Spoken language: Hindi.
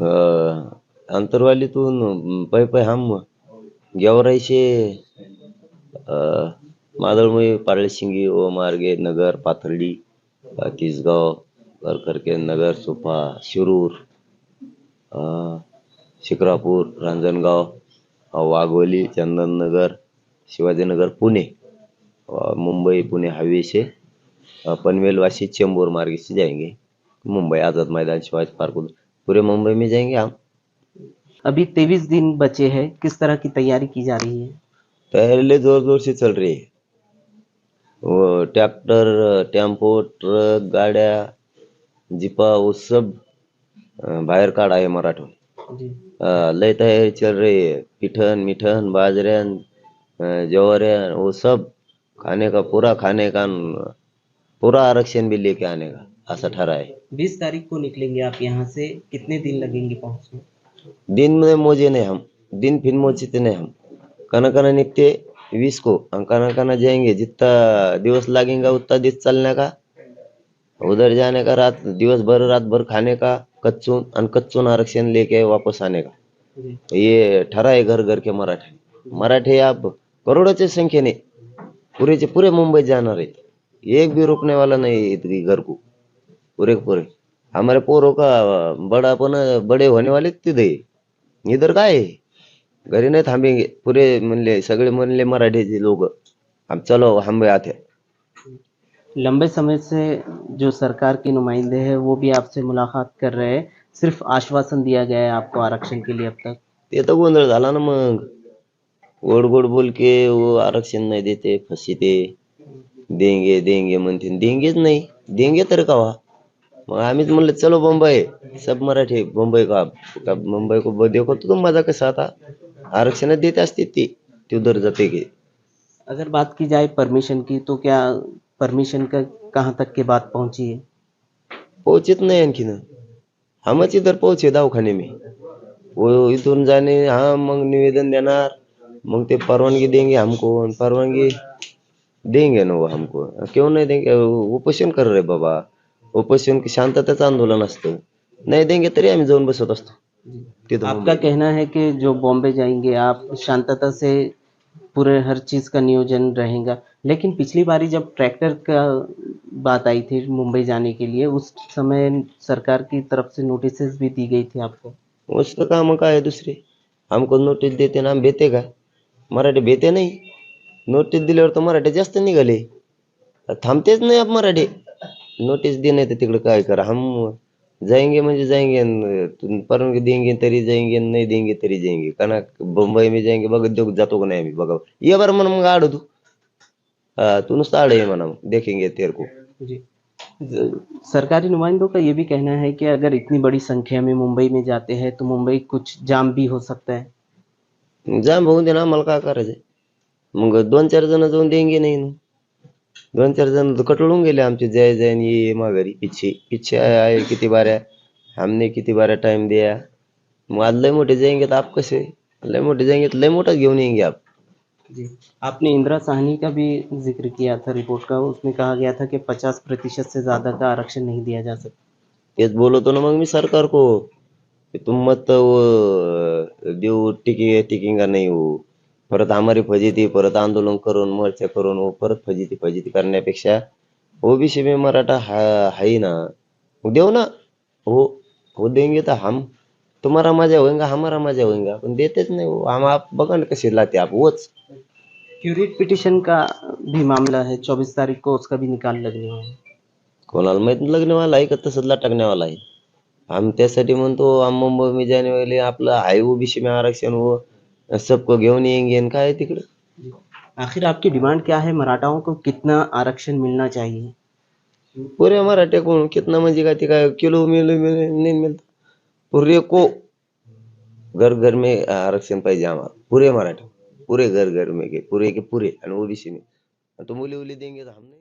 अंतरवालीतून पै पै हम गेवराईचे मादळमुळे पारळशिंगी व मार्गे नगर पाथर्डी तिसगाव करकरके नगर सोफा शिरूर शिक्रापूर रांजणगाव वाघोली चंदननगर शिवाजीनगर पुणे मुंबई पुणे हाईवे से पनवेल वाशी चेंबूर मार्ग से जाएंगे मुंबई आज़ाद मैदान शिवाजी पार्क पूरे मुंबई में जाएँगे आप। अभी तेईस दिन बचे हैं। किस तरह की तैयारी की जा रही है? पहले ज़ोर ज़ोर से चल रही है। वो ट्रैक्टर टेंपो ट्रक गाड्या जीपा वो सब बाहेर काढा आहे मराठवाडा अं, लय तयारी चल रही है। पिठन मिठन बाजऱ्यान अं, जवाऱ्यान वो सब खाने का पूरा खाने का न- पूरा आरक्षण भी लेके आने का। ऐसा ठहरा है। बीस तारीख को निकलेंगे आप यहाँ से कितने दिन लगेंगे पहुँचने? दिन में मोजे नहीं हम दिन फिर मोजते नहीं हम। कना कना निकते बीस को कना कना जाएँगे जितना दिवस लगेगा उतना दिन चलने का। उधर जाने का रात दिवस भर रात भर खाने का कच्चून और कच्चून आरक्षण लेके वापस आने का। ये ठहरा है घर घर के मराठे। मराठे आप करोड़ों संख्येने पूरे के पूरे मुंबई जाना रहे। एक भी रुकने वाला नहीं घर को। पूरे के पूरे। हमारे पोरों का बड़ा अपन बड़े होने वाले तिथे इधर काय आहे? घरी नाही थांबेंगे पुरे म्हणले सगळे म्हणले मराठीचे लोक हम चलो हम भी आते। लंबे समय से जो सरकार के नुमाइंदे हैं वो भी आपसे मुलाकात कर रहे हैं। सिर्फ़ आश्वासन दिया गया है आपको आरक्षण के लिए अब तक। ते तर गोंधळ झाला ना मग। गोड गोड बोल के वो आरक्षण नहीं देते फसीते देंगे देंगे म्हणते देंगेच नाही। देंगे तर कवा मग आम्हीच म्हणलं चलो बंबई. सब मराठी बंबई का का मुंबई को देखो तो तुम मज़ा कसा आता आरक्षण देते असते ते. ते उधर जाते की. अगर बात की जाए परमिशन की तो क्या परमिशन का कहाँ तक की बात पहुँची है? पोहोचत नाही आणखीन. हमच इधर पोहोचे दवाखाने में. वो इथून जाने हा मग निवेदन देणार. मग ते परवानगी देंगे हमको. परवानगी देंगे ना वो हमको. क्यों नहीं देंगे? उपोषण कर रहे बाबा. उपोषण की शांतताचं आंदोलन असतं. नाही देंगे तरी आम्ही जाऊन बसत असतो. तिथं आपका कहना है कि जो बॉम्बे जाएँगे आप शांतता से पूरे हर चीज़ का नियोजन रहेगा। लेकिन पिछली बारी जब ट्रैक्टर का बात आई थी मुंबई जाने के लिए उस समय सरकार की तरफ़ से नोटिसेस भी दी गई थी आपको? उसका काम काय आहे दुसरे। हमको नोटिस देते ना हम भेते का। मराठी भेते नाही। नोटीस दिल्यावर तर मराठी जास्त निघाले. थांबतेच नाही आप मराठी. नोटीस देणे तर तिकडे काय करा हम जाएँगे म्हणजे जाएँगे न तुम परवानगी देंगे तरी जाएँगे नाही देंगे तरी जाएँगे। कना बंबई में जाएँगे बघत देऊ जातो का नाही आम्ही बघा ये बरं म्हणा मग आड तू। हा, तू नुसतं आड ये म्हणा मग. देखेंगे तेरे को। जी। सरकारी नुमाइंदों का ये भी कहना है कि अगर इतनी बड़ी संख्या में मुंबई में जाते हैं तो मुंबई कुछ जाम भी हो सकता है। जाम होऊन दे ना आम्हाला काय करायचंय मग दोन चार जण जाऊन देंगे नाही ना। दोन चार जण कटळून गेले आमचे. जय जय ये ये माघारी. पिच्छे पिच्छे आए आए किती बाऱ्या. हमने किती बाऱ्या टाइम दिया. मग आज लय मोठे जाएँगे तर आप कसे? लय मोठे जाएँगे तर लय मोठा घेऊन येंगे आप. जी. आपने इंदिरा साहनी का भी ज़िक्र किया था रिपोर्ट का. उसमें कहा गया था कि 50 प्रतिशत से ज़्यादा का आरक्षण नहीं दिया जा सकता। तेच बोलवतो ना मग मी सरकार को. की तुम मत वो देऊ टिकी टिकिंगा नाही हो. परत हमारी फजिती परत आंदोलन करून मोर्चा करून वो परत फजिती फजिती करण्यापेक्षा ओबीसी में मराठा हा ना. देऊ ना. हो हो देंगे तो हम. तुम्हारा मजा होएगा हमारा मजा होएगा पण देतेच नाही हो. हम आप बघा ना कसे लाते आप वोच. क्यूरेट पिटिशन का भी मामला है? 24 तारीख को उसका भी निकाल लगने वाला है। कोणाला माहीत लगने वाला आहे का? तसंच लटकने वाला आहे. हम त्यासाठी म्हणतो हम मुंबई में जाने वाले आपलं आहे ओबीसी में आरक्षण वो सबको घेऊन येंगे आणि काय तिकडे. आखिर आपकी डिमांड क्या है? मराठाओं को कितना आरक्षण मिलना चाहिए? पुरे मराठे कोण कितना म्हणजे काय ते काय किलो मिलो मिलो नहीं मिलता। पूरे को घर घर में आरक्षण पाहिजे आम्हाला पुरे मराठे पूरे घर घर में के पूरे के पूरे आणि ओबीसी में तो मुली उली देंगे तो हम नहीं।